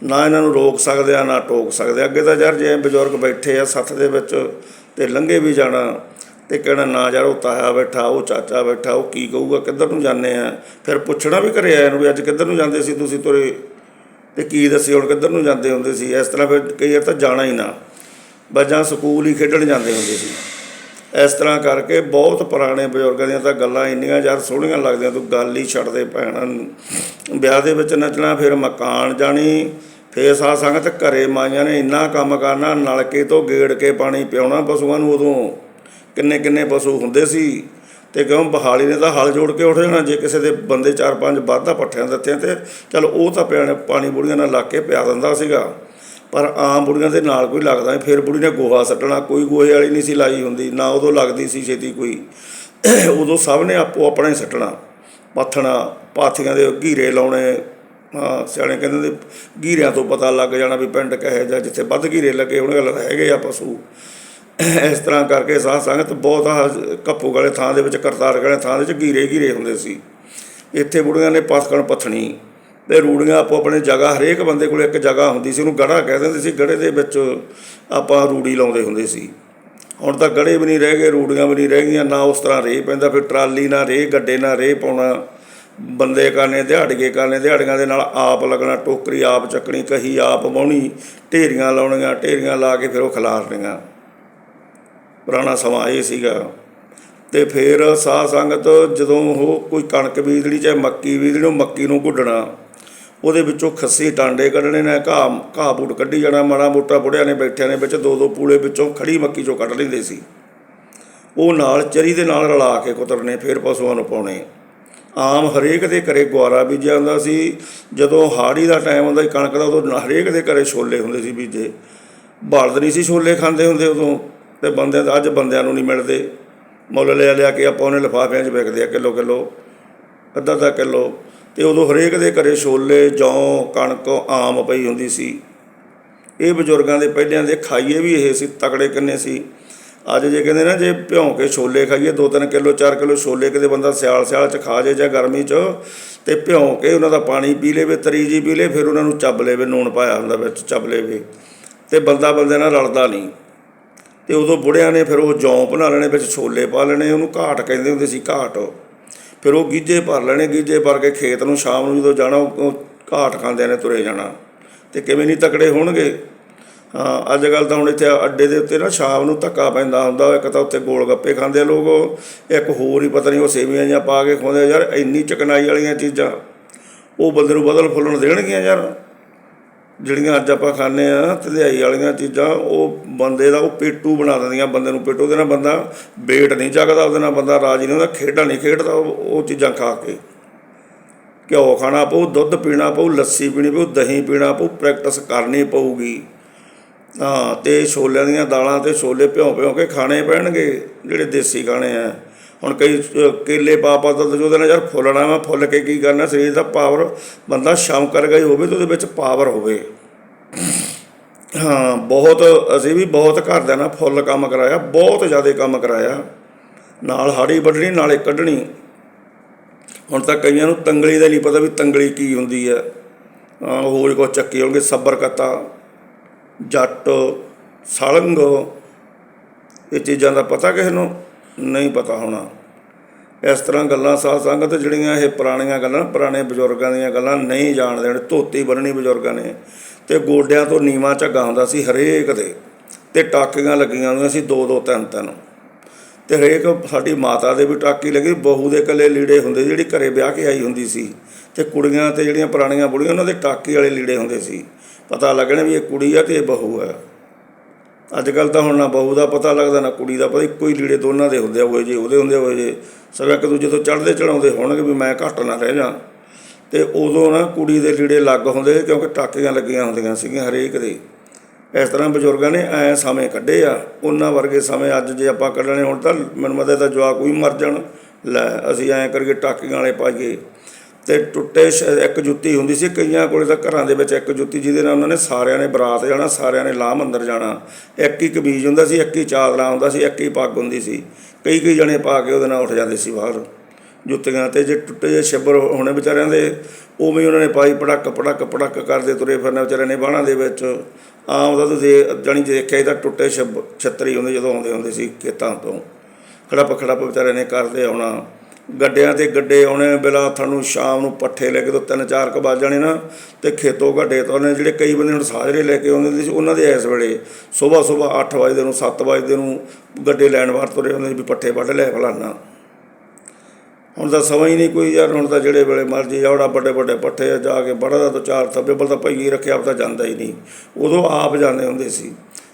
ਨਾ ਇਹਨਾਂ ਨੂੰ ਰੋਕ ਸਕਦੇ ਆ, ਨਾ ਟੋਕ ਸਕਦੇ। ਅੱਗੇ ਤਾਂ ਯਾਰ ਜੇ ਬਜ਼ੁਰਗ ਬੈਠੇ ਆ ਸੱਥ ਦੇ ਵਿੱਚ ਤੇ ਲੰਘੇ ਵੀ ਜਾਣਾ ਤੇ ਕਹਿਣਾ, ਨਾ ਯਾਰ ਉਹ ਤਾਇਆ ਬੈਠਾ, ਉਹ ਚਾਚਾ ਬੈਠਾ, ਉਹ ਕੀ ਕਹੂਗਾ? ਕਿੱਧਰ ਨੂੰ ਜਾਂਦੇ ਆ? ਫਿਰ ਪੁੱਛਣਾ ਵੀ ਘਰੇ ਆਇਆ ਨੂੰ ਵੀ, ਅੱਜ ਕਿੱਧਰ ਨੂੰ ਜਾਂਦੇ ਸੀ ਤੁਸੀਂ ਤੁਰੇ? ਤੇ ਕੀ ਦੱਸੀ, ਹੁਣ ਕਿੱਧਰ ਨੂੰ ਜਾਂਦੇ ਹੁੰਦੇ ਸੀ? ਇਸ ਤਰ੍ਹਾਂ ਫਿਰ ਕਈ ਵਾਰ ਤਾਂ ਜਾਣਾ ਹੀ ਨਾ। ਬੱਜਾਂ ਸਕੂਲ ਹੀ ਖੇਡਣ ਜਾਂਦੇ ਹੁੰਦੇ ਸੀ। ਇਸ ਤਰ੍ਹਾਂ ਕਰਕੇ ਬਹੁਤ ਪੁਰਾਣੇ ਬਜ਼ੁਰਗਾਂ ਦੀਆਂ ਤਾਂ ਗੱਲਾਂ ਇੰਨੀਆਂ ਯਾਰ ਸੋਹਣੀਆਂ ਲੱਗਦੀਆਂ, ਤੂੰ ਗੱਲ ਹੀ ਛੱਡਦੇ ਭੈਣਾਂ ਭੈਣ। ਵਿਆਹ ਦੇ ਵਿੱਚ ਨੱਚਣਾ, ਫਿਰ ਮਕਾਨ ਜਾਣੀ, ਫੇਰ ਸਾਧ ਸੰਗਤ ਘਰੇ ਮਾਈਆਂ ਨੇ ਇੰਨਾ ਕੰਮ ਕਰਨਾ, ਨਲਕੇ ਤੋਂ ਗੇੜ ਕੇ ਪਾਣੀ ਪਿਆਉਣਾ ਪਸ਼ੂਆਂ ਨੂੰ ਉਦੋਂ। ਕਿੰਨੇ ਕਿੰਨੇ ਪਸ਼ੂ ਹੁੰਦੇ ਸੀ ਤੇ ਕਿਉਂ ਬਹਾਲੀ ਨੇ ਤਾਂ ਹਲ ਜੋੜ ਕੇ ਉੱਠ ਜਾਣਾ, ਜੇ ਕਿਸੇ ਦੇ ਬੰਦੇ ਚਾਰ ਪੰਜ ਵਾਧਾ ਪੱਠਿਆਂ ਦਿੱਤੇ ਤੇ ਚਲ ਉਹ ਤਾਂ ਪਿਆਣੇ ਪਾਣੀ ਬੁੜੀਆਂ ਨਾਲ ਲਾ ਕੇ ਪਿਆ ਦਿੰਦਾ ਸੀਗਾ। ਪਰ ਆਮ ਬੁੜੀਆਂ ਦੇ ਨਾਲ ਕੋਈ ਲੱਗਦਾ ਨਹੀਂ, ਫਿਰ ਬੁੜੀ ਨੇ ਗੋਹਾ ਸੱਟਣਾ, ਕੋਈ ਗੋਹੇ ਵਾਲੀ ਨਹੀਂ ਸੀ ਲਾਈ ਹੁੰਦੀ, ਨਾ ਉਦੋਂ ਲੱਗਦੀ ਸੀ ਛੇਤੀ ਕੋਈ। ਉਦੋਂ ਸਭ ਨੇ ਆਪੋ ਆਪਣਾ ਹੀ ਸੱਟਣਾ, ਪੱਥਣਾ, ਪਾਥੀਆਂ ਦੇ ਘੀਰੇ ਲਾਉਣੇ, ਹਾਂ, ਸਿਆਣੇ ਕਹਿੰਦੇ ਹੁੰਦੇ, ਘੀਰਿਆਂ ਤੋਂ ਪਤਾ ਲੱਗ ਜਾਣਾ ਵੀ ਪਿੰਡ ਕਹੇ ਜਾਂ ਜਿੱਥੇ ਵੱਧ ਘੀਰੇ ਲੱਗੇ ਹੋਣ ਗੱਲ ਹੈਗੇ ਆ ਪਸ਼ੂ। ਇਸ ਤਰ੍ਹਾਂ ਕਰਕੇ ਸਾਧ ਸੰਗਤ ਬਹੁਤ ਆ ਕੱਪੂ ਵਾਲੇ ਥਾਂ ਦੇ ਵਿੱਚ ਕਰਤਾਰ ਵਾਲੇ ਥਾਂ ਦੇ ਵਿੱਚ ਘੀਰੇ ਘੀਰੇ ਹੁੰਦੇ ਸੀ। ਇੱਥੇ ਬੁੜੀਆਂ ਨੇ ਪਾਥਕਣ ਪੱਥਣੀ ਤੇ ਰੂੜੀਆਂ ਆਪੋ ਆਪਣੇ ਜਗ੍ਹਾ, ਹਰੇਕ ਬੰਦੇ ਕੋਲ ਇੱਕ ਜਗ੍ਹਾ ਹੁੰਦੀ ਸੀ, ਉਹਨੂੰ ਗੜਾ ਕਹਿ ਦਿੰਦੇ ਸੀ ਗੜੇ ਦੇ ਵਿੱਚ ਆਪਾਂ ਰੂੜੀ ਲਾਉਂਦੇ ਹੁੰਦੇ ਸੀ। ਹੁਣ ਤਾਂ ਗੜੇ ਵੀ ਨਹੀਂ ਰਹਿ ਗਏ, ਰੂੜੀਆਂ ਵੀ ਨਹੀਂ ਰਹਿ ਗਈਆਂ, ਨਾ ਉਸ ਤਰ੍ਹਾਂ ਰੇਹ ਪੈਂਦਾ, ਫਿਰ ਟਰਾਲੀ ਨਾਲ ਰੇਹ, ਗੱਡੇ ਨਾਲ ਰੇਹ ਪਾਉਣਾ, ਬੰਦੇ ਕਰਨੇ ਦਿਹਾੜੀਏ ਕਰਨੇ ਦਿਹਾੜੀਆਂ ਦੇ ਨਾਲ ਆਪ ਲੱਗਣਾ, ਟੋਕਰੀ ਆਪ ਚੱਕਣੀ, ਕਹੀ ਆਪ ਵਾਹੁਣੀ, ਢੇਰੀਆਂ ਲਾਉਣੀਆਂ, ਢੇਰੀਆਂ ਲਾ ਕੇ ਫਿਰ ਉਹ ਖਿਲਾਰਨੀਆਂ ਪੁਰਾਣਾ ਸਮਾਂ ਇਹ ਸੀਗਾ। ਤੇ ਫਿਰ ਸਾਧ ਸੰਗਤ ਜਦੋਂ ਉਹ ਕੋਈ ਕਣਕ ਬੀਜਣੀ, ਚਾਹੇ ਮੱਕੀ ਬੀਜਣੀ, ਉਹ ਮੱਕੀ ਨੂੰ ਗੁੱਡਣਾ। ਉਹਦੇ ਵਿੱਚੋਂ ਖੱਸੀ ਟਾਂਡੇ ਕੱਢਣੇ ਨੇ, ਘਾਹ ਘਾਹ ਬੂਟ ਕੱਢੀ ਜਾਣਾ, ਮਾੜਾ ਮੋਟਾ ਬੁੜਿਆਂ ਨੇ ਬੈਠਿਆਂ ਨੇ ਵਿੱਚ ਦੋ ਦੋ ਪੂਲੇ ਵਿੱਚੋਂ ਖੜੀ ਮੱਕੀ ਚੋਂ ਕੱਢ ਲੈਂਦੇ ਸੀ। ਉਹ ਨਾਲ ਚਰੀ ਦੇ ਨਾਲ ਰਲਾ ਕੇ ਕੁਤਰਨੇ, ਫਿਰ ਪਸ਼ੂਆਂ ਨੂੰ ਪਾਉਣੇ। ਆਮ ਹਰੇਕ ਦੇ ਘਰੇ ਗੁਆਰਾ ਬੀਜਿਆ ਹੁੰਦਾ ਸੀ। ਜਦੋਂ ਹਾੜੀ ਦਾ ਟਾਈਮ ਹੁੰਦਾ ਸੀ, ਕਣਕ ਦਾ, ਉਦੋਂ ਹਰੇਕ ਦੇ ਘਰੇ ਛੋਲੇ ਹੁੰਦੇ ਸੀ ਬੀਜੇ। ਬਲਦ ਨਹੀਂ ਸੀ ਛੋਲੇ ਖਾਂਦੇ ਹੁੰਦੇ ਉਦੋਂ, ਤੇ ਬੰਦੇ ਤਾਂ ਅੱਜ ਬੰਦਿਆਂ ਨੂੰ ਨਹੀਂ ਮਿਲਦੇ। ਮੁੱਲ ਲਿਆ ਲਿਆ ਕੇ ਆਪਾਂ ਉਹਨੇ ਲਿਫਾਫਿਆਂ 'ਚ ਵਿਕਦੇ ਆ ਕਿਲੋ ਕਿਲੋ ਅੱਧਾ ਅੱਧਾ ਕਿਲੋ। ਤੇ ਉਦੋਂ ਹਰੇਕ ਦੇ ਘਰੇ ਛੋਲੇ, ਜੌਂ, ਕਣਕ, ਆਮ ਪਈ ਹੁੰਦੀ ਸੀ। ਇਹ ਬਜ਼ੁਰਗਾਂ ਦੇ ਪਹਿਲਿਆਂ ਦੇ ਖਾਈਏ ਵੀ ਇਹ ਸੀ, ਤਕੜੇ ਕਿੰਨੇ ਸੀ। ਅੱਜ ਜੇ ਕਹਿੰਦੇ ਨਾ, ਜੇ ਭਿਉਂ ਕੇ ਛੋਲੇ ਖਾਈਏ 2-3 ਕਿਲੋ 4 ਕਿਲੋ ਛੋਲੇ ਕਿਤੇ ਬੰਦਾ ਸਿਆਲ ਸਿਆਲ ਚ ਖਾ ਜੇ ਜਾਂ ਗਰਮੀ ਚ, ਤੇ ਭਿਉਂ ਕੇ ਉਹਨਾਂ ਦਾ ਪਾਣੀ ਪੀ ਲੇਵੇ, ਤਰੀ ਜੀ ਪੀ ਲੇ ਫਿਰ ਉਹਨਾਂ ਨੂੰ ਚੱਬ ਲੇਵੇ, ਨੂਣ ਪਾਇਆ ਹੁੰਦਾ ਵਿੱਚ, ਚੱਬ ਲੇਵੇ। ਤੇ ਬੰਦਾ ਬੰਦੇ ਨਾਲ ਰਲਦਾ ਨਹੀਂ। ਤੇ ਉਦੋਂ ਬੁੜਿਆਂ ਨੇ ਫਿਰ ਉਹ ਜੌਂ ਬਣਾ ਲੈਣੇ, ਵਿੱਚ ਛੋਲੇ ਪਾ ਲੈਣੇ, ਉਹਨੂੰ ਘਾਟ ਕਹਿੰਦੇ ਹੁੰਦੇ ਸੀ, ਘਾਟ। ਫਿਰ ਉਹ ਗੀਜੇ ਭਰ ਲੈਣੇ, ਗੀਜੇ ਭਰ ਕੇ ਖੇਤ ਨੂੰ ਸ਼ਾਮ ਨੂੰ ਜਦੋਂ ਜਾਣਾ, ਉਹ ਘਾਟ ਖਾਂਦੇ ਨੇ ਤੁਰੇ ਜਾਣਾ। ਤੇ ਕਿਵੇਂ ਨਹੀਂ ਤਕੜੇ ਹੋਣਗੇ? ਹਾਂ, ਅੱਜ ਕੱਲ ਤਾਂ ਹੁਣ ਇੱਥੇ ਅੱਡੇ ਦੇ ਉੱਤੇ ਨਾ ਸ਼ਾਮ ਨੂੰ ਧੱਕਾ ਪੈਂਦਾ ਹੁੰਦਾ, ਇੱਕ ਤਾਂ ਉੱਥੇ ਗੋਲ ਗੱਪੇ ਖਾਂਦੇ ਲੋਕ, ਇੱਕ ਹੋਰ ਹੀ ਪਤਾ ਨਹੀਂ ਉਹ ਸੇਵੀਆਂ ਜਾਂ ਪਾ ਕੇ ਖਾਂਦੇ ਯਾਰ ਇੰਨੀ ਚਕਨਾਈ ਵਾਲੀਆਂ ਚੀਜ਼ਾਂ, ਉਹ ਬੰਦੇ ਨੂੰ ਬਦਲ ਫੁੱਲਣ ਦੇਣਗੀਆਂ ਯਾਰ। ਜਿਹੜੀਆਂ ਅੱਜ ਆਪਾਂ ਖਾਂਦੇ ਆ ਧਿਆਈ ਵਾਲੀਆਂ ਚੀਜ਼ਾਂ, ਉਹ ਬੰਦੇ ਦਾ ਉਹ ਪੇਟੂ ਬਣਾ ਦਿੰਦੀਆਂ, ਬੰਦੇ ਨੂੰ ਪੇਟੂ, ਉਹਦੇ ਨਾਲ ਬੰਦਾ ਵੇਟ ਨਹੀਂ ਚੱਕਦਾ, ਉਹਦੇ ਨਾਲ ਬੰਦਾ ਰਾਜੀ ਨਹੀਂ ਹੁੰਦਾ, ਖੇਡਾਂ ਨਹੀਂ ਖੇਡਦਾ, ਉਹ ਉਹ ਚੀਜ਼ਾਂ ਖਾ ਕੇ। ਘਿਓ ਖਾਣਾ ਪਊ, ਦੁੱਧ ਪੀਣਾ ਪਊ, ਲੱਸੀ ਪੀਣੀ ਪਊ, ਦਹੀਂ ਪੀਣਾ ਪਊ ਪ੍ਰੈਕਟਿਸ ਕਰਨੀ ਪਊਗੀ। ਹਾਂ, ਤੇ ਛੋਲਿਆਂ ਦੀਆਂ ਦਾਲਾਂ ਤੇ ਛੋਲੇ ਭਿਉਂ ਭਿਉਂ ਕੇ ਖਾਣੇ ਪੈਣਗੇ, ਜਿਹੜੇ ਦੇਸੀ ਖਾਣੇ ਆ। ਹੁਣ ਕਈ ਕੇਲੇ ਪਾ ਪਾ ਤਾਂ ਉਹਦੇ ਨਾਲ ਯਾਰ ਫੁੱਲਣਾ ਵਾ, ਫੁੱਲ ਕੇ ਕੀ ਕਰਨਾ, ਸਰੀਰ ਦਾ ਪਾਵਰ ਬੰਦਾ ਸ਼ਾਮ ਕਰ ਗਈ ਹੋਵੇ ਤੇ ਉਹਦੇ ਵਿੱਚ ਪਾਵਰ ਹੋਵੇ। ਹਾਂ, ਬਹੁਤ, ਅਸੀਂ ਵੀ ਬਹੁਤ ਘਰਦਿਆਂ ਨਾਲ ਫੁੱਲ ਕੰਮ ਕਰਾਇਆ, ਬਹੁਤ ਜ਼ਿਆਦਾ ਕੰਮ ਕਰਾਇਆ। ਨਾਲ ਹਾੜੀ ਵੱਢਣੀ, ਨਾਲੇ ਕੱਢਣੀ। ਹੁਣ ਤਾਂ ਕਈਆਂ ਨੂੰ ਤੰਗਲੀ ਦਾ ਨਹੀਂ ਪਤਾ ਵੀ ਤੰਗਲੀ ਕੀ ਹੁੰਦੀ ਹੈ, ਹੋਰ ਕੋ ਚੱਕੀ ਹੋਣਗੇ ਸੱਬਰ ਕੱਤਾ, ਜੱਟ, ਸਲੰਗ। ਇਹ ਚੀਜ਼ਾਂ ਦਾ ਪਤਾ ਕਿਸੇ ਨੂੰ? ਨਹੀਂ ਪਤਾ ਹੋਣਾ। ਇਸ ਤਰ੍ਹਾਂ ਗੱਲਾਂ ਸਾਧ ਸੰਗਤ ਜਿਹੜੀਆਂ ਇਹ ਪੁਰਾਣੀਆਂ ਗੱਲਾਂ, ਪੁਰਾਣੇ ਬਜ਼ੁਰਗਾਂ ਦੀਆਂ ਗੱਲਾਂ ਨਹੀਂ ਜਾਣਦੇ ਨੇ ਧੋਤੀ ਬੰਨਣੀ ਬਜ਼ੁਰਗਾਂ ਨੇ। ਤੇ ਗੋਡਿਆਂ ਤੋਂ ਨੀਵਾ ਝੱਗਾ ਹੁੰਦਾ ਸੀ ਹਰੇਕ ਦੇ। ਤੇ ਟਾਕੀਆਂ ਲੱਗੀਆਂ ਹੁੰਦੀਆਂ ਸੀ ਦੋ ਦੋ ਤਿੰਨ ਤਿੰਨ ਤੇ ਹਰੇਕ ਸਾਡੀ ਮਾਤਾ ਦੇ ਵੀ ਟਾਕੀ ਲੱਗੀ, ਬਹੂ ਦੇ ਇਕੱਲੇ ਲੀੜੇ ਹੁੰਦੇ ਜਿਹੜੀ ਘਰੇ ਵਿਆਹ ਕੇ ਆਈ ਹੁੰਦੀ ਸੀ। ਤੇ ਕੁੜੀਆਂ ਤੇ ਜਿਹੜੀਆਂ ਪੁਰਾਣੀਆਂ ਬੁੜੀਆਂ, ਉਹਨਾਂ ਦੇ ਟਾਕੀ ਵਾਲੇ ਲੀੜੇ ਹੁੰਦੇ ਸੀ। ਪਤਾ ਲੱਗਣਾ ਵੀ ਇਹ ਕੁੜੀ ਆ ਤੇ ਇਹ ਬਹੂ ਆ। ਅੱਜ ਕੱਲ ਤਾਂ ਹੁਣ ਨਾ ਬਹੂ ਦਾ ਪਤਾ ਲੱਗਦਾ, ਨਾ ਕੁੜੀ ਦਾ ਪਤਾ। ਇੱਕੋ ਹੀ ਲੀੜੇ ਦੋਨਾਂ ਦੇ ਹੁੰਦੇ ਹੋਏ ਜੇ ਉਹਦੇ ਹੁੰਦੇ ਹੋਏ ਜੇ ਸਭ ਇੱਕ ਦੂਜੇ ਤੋਂ ਚੜ੍ਹਦੇ ਚੜਾਉਂਦੇ ਹੋਣਗੇ ਵੀ ਮੈਂ ਘੱਟ ਨਾ ਰਹਿ ਜਾ ਤੇ ਉਦੋਂ ਨਾ ਕੁੜੀ ਦੇ ਲੀੜੇ ਲੱਗ ਹੁੰਦੇ ਕਿਉਂਕਿ ਟਾਕੀਆਂ ਲੱਗੀਆਂ ਹੁੰਦੀਆਂ ਸੀਗੀਆਂ ਹਰੇਕ ਦੇ। ਇਸ ਤਰ੍ਹਾਂ ਬਜ਼ੁਰਗਾਂ ਨੇ ਐ ਸਮੇਂ ਕੱਢੇ ਆ। ਉਹਨਾਂ ਵਰਗੇ ਸਮੇਂ ਅੱਜ ਜੇ ਆਪਾਂ ਕੱਢਣੇ ਹੁਣ ਤਾਂ ਮੈਨੂੰ ਮਦਦ ਦਾ ਜਵਾਕ ਕੋਈ ਮਰ ਜਾਣ। ਲੈ, ਅਸੀਂ ਐਂ ਕਰਕੇ ਟਾਕੀਆਂ ਵਾਲੇ ਪਾਈਏ। ਤੇ ਟੁੱਟੇ ਸ਼- ਇੱਕ ਜੁੱਤੀ ਹੁੰਦੀ ਸੀ, ਕਈਆਂ ਕੋਲੇ ਤਾਂ ਘਰਾਂ ਦੇ ਵਿੱਚ ਇੱਕ ਜੁੱਤੀ ਜਿਹਦੇ ਨਾਲ ਉਹਨਾਂ ਨੇ ਸਾਰਿਆਂ ਨੇ ਬਰਾਤ ਜਾਣਾ, ਸਾਰਿਆਂ ਨੇ ਲਾਹ ਮੰਦਰ ਜਾਣਾ। ਇੱਕ ਹੀ ਕਮੀਜ਼ ਹੁੰਦਾ ਸੀ, ਇੱਕ ਹੀ ਚਾਦਰਾ ਹੁੰਦਾ ਸੀ, ਇੱਕ ਹੀ ਪੱਗ ਹੁੰਦੀ ਸੀ। ਕਈ ਕਈ ਜਣੇ ਪਾ ਕੇ ਉਹਦੇ ਨਾਲ ਉੱਠ ਜਾਂਦੇ ਸੀ ਬਾਹਰ ਜੁੱਤੀਆਂ ਤੇ। ਜੇ ਟੁੱਟੇ ਜੇ ਛੱਬਰ ਹੋਣੇ ਵਿਚਾਰਿਆਂ ਦੇ, ਉਵੇਂ ਹੀ ਉਹਨਾਂ ਨੇ ਪਾਈ ਪੜਕ ਪੜਕ ਪੜਕ ਕਰਦੇ ਤੁਰੇ ਫਿਰਨਾ ਵਿਚਾਰਿਆਂ ਨੇ ਬਾਹਾਂ ਦੇ ਵਿੱਚ। ਆਮ ਦਾ ਤੁਸੀਂ ਜਾਣੀ ਜੇ ਦੇਖਿਆ ਇਹ ਤਾਂ ਟੁੱਟੇ ਛਿੱਬ ਛੱਤਰੀ ਹੁੰਦੇ, ਜਦੋਂ ਆਉਂਦੇ ਹੁੰਦੇ ਸੀ ਖੇਤਾਂ ਤੋਂ। ਖੜਪ ਖੜਪ ਵਿਚਾਰਿਆਂ ਨੇ ਕਰਦੇ ਆਉਣਾ। ਗੱਡਿਆਂ ਤੇ ਗੱਡੇ ਆਉਣੇ ਬਿਲਾ ਤੁਹਾਨੂੰ ਸ਼ਾਮ ਨੂੰ ਪੱਠੇ ਲੈ ਕੇ ਤੋਂ ਤਿੰਨ ਚਾਰ ਕੁ ਵੱਜ ਜਾਣੇ ਨਾ, ਤੇ ਖੇਤੋਂ ਗੱਡੇ ਤੋਂ ਉਹਨੇ ਜਿਹੜੇ ਕਈ ਬੰਦੇ ਹੁਣ ਸਾਜਰੇ ਲੈ ਕੇ ਆਉਂਦੇ ਸੀ ਉਹਨਾਂ ਦੇ ਇਸ ਵੇਲੇ ਸਵੇਰ ਸਵੇਰ 8 ਵਜੇ ਨੂੰ 7 ਵਜੇ ਨੂੰ ਗੱਡੇ ਲੈਣ ਵਾਰ ਤੁਰੇ ਹੁੰਦੇ ਵੀ ਪੱਠੇ ਵੱਢ ਲੈ ਫਲਾਨਾ। ਹੁਣ ਤਾਂ ਸਮਾਂ ਹੀ ਨਹੀਂ ਕੋਈ ਯਾਰ, ਹੁਣ ਤਾਂ ਜਿਹੜੇ ਵੇਲੇ ਮਰਜ਼ੀ ਜਾਵੜਾ ਵੱਡੇ ਵੱਡੇ ਪੱਠੇ ਜਾ ਕੇ ਬੜਦਾ ਤੋਂ ਚਾਰ ਥੱਬੇ ਬਲ ਤਾਂ ਭਈ ਰੱਖਿਆ ਆਪ ਤਾਂ ਜਾਂਦਾ ਹੀ ਨਹੀਂ। ਉਦੋਂ ਆਪ ਜਾਂਦੇ ਹੁੰਦੇ ਸੀ।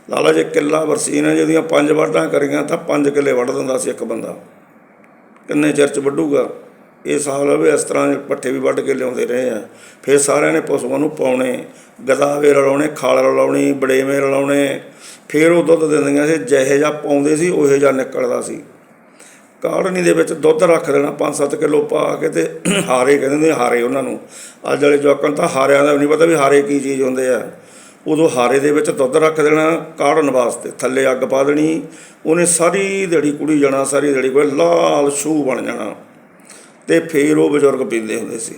ਲਾਲਾ ਜੇ ਕਿੱਲਾ ਵਰਸੀਨ ਹੈ ਜਿਹਦੀਆਂ ਪੰਜ ਵਾਢਾਂ ਕਰੀਆਂ ਤਾਂ ਪੰਜ ਕਿੱਲੇ ਵੱਢ ਦਿੰਦਾ ਸੀ ਇੱਕ ਬੰਦਾ। ਕਿੰਨੇ ਚਿਰ ਵੱਢੂਗਾ? ਇਹ ਸਾਲ ਵੀ ਇਸ ਤਰ੍ਹਾਂ ਪੱਠੇ ਵੀ ਵੱਢ ਕੇ ਲਿਆਉਂਦੇ ਰਹੇ ਆ। ਫਿਰ ਸਾਰਿਆਂ ਨੇ ਪਸ਼ੂਆਂ ਨੂੰ ਪਾਉਣੇ ਗਦਾਵੇ ਰਲਾਉਣੇ, ਖਾਲ ਰਲਾਉਣੀ ਬੜੇਵੇਂ ਰਲਾਉਣੇ। ਫਿਰ ਉਹ ਦੁੱਧ ਦਿੰਦੀਆਂ ਸੀ, ਜਿਹੇ ਜਿਹਾ ਪਾਉਂਦੇ ਸੀ, ਉਹੇ ਜਿਹਾ ਨਿਕਲਦਾ ਸੀ। ਕਾੜਨੀ ਦੇ ਵਿੱਚ ਦੁੱਧ ਰੱਖ ਦੇਣਾ 5-7 ਕਿਲੋ ਪਾ ਕੇ ਤੇ ਹਾਰੇ ਕਹਿੰਦੇ ਨੇ ਹਾਰੇ ਉਹਨਾਂ ਨੂੰ। ਅੱਜ ਵਾਲੇ ਜਵਾਕਾਂ ਤਾਂ ਹਾਰਿਆਂ ਦਾ ਵੀ ਨਹੀਂ ਪਤਾ ਵੀ ਹਾਰੇ ਕੀ ਚੀਜ਼ ਹੁੰਦੇ ਆ। ਉਦੋਂ ਹਾਰੇ ਦੇ ਵਿੱਚ ਦੁੱਧ ਰੱਖ ਦੇਣਾ, ਕਾੜਨ ਵਾਸਤੇ ਥੱਲੇ ਅੱਗ ਪਾ ਦੇਣੀ, ਉਹਨੇ ਸਾਰੀ ਦਿਹਾੜੀ ਕੁੜੀ ਜਾਣਾ, ਸਾਰੀ ਦਿਹਾੜੀ ਕੋਈ ਲਾਲ ਛੂ ਬਣ ਜਾਣਾ। ਤੇ ਫੇਰ ਉਹ ਬਜ਼ੁਰਗ ਪੀਂਦੇ ਹੁੰਦੇ ਸੀ।